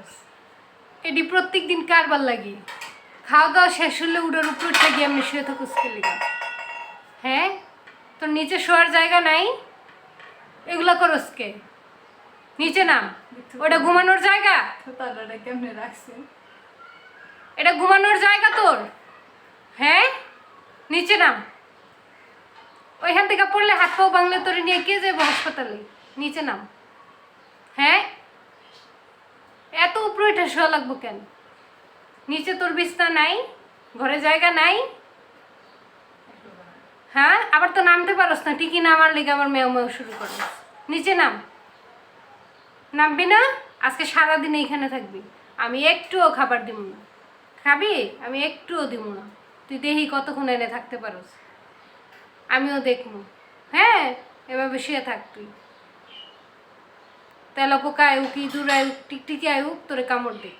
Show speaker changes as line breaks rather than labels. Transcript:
পারস।
এটি প্রত্যেক দিন কারবার লাগি। খাওয়া দাওয়া শেষ হলে উডোর উপর উঠে গিয়ে আমি শুয়ে থাকুস লিগা হ্যাঁ? তোর নিচে শোয়ার জায়গা নাই? এগুলা করস কে নিচে নাম। ওটা ঘুমানোর জায়গা?
কেমনে রাখছে?
এটা ঘুমানোর জায়গা তোর? হ্যাঁ? নিচে নাম। ওইখান থেকে পড়লে হাত পাও বাংলা তোরে নিয়ে কে যাব হাসপাতালে? নিচে নাম হ্যাঁ এত উপরে উঠে শোয়া লাগবো কেন? নিচে তোর বিছনা নাই, ঘরে জায়গা নাই। হ্যাঁ? আবার তো নামতে পারস না, ঠিকই নামার লেগে আবার মেও মেও শুরু করস নিচে নাম। নামবি না? আজকে সারাদিন এইখানে থাকবি। আমি একটুও খাবার দিব না। খাবি? আমি একটুও দিব না। তুই দেখি কতক্ষণ এনে থাকতে পারোস। আমিও দেখব। হ্যাঁ? এভাবে শুয়ে থাক তুই। তেলা পোকা আয়ুক ইঁদুর আয়ুক টিকটিকি আয়ুক তোরে কামড় দেখ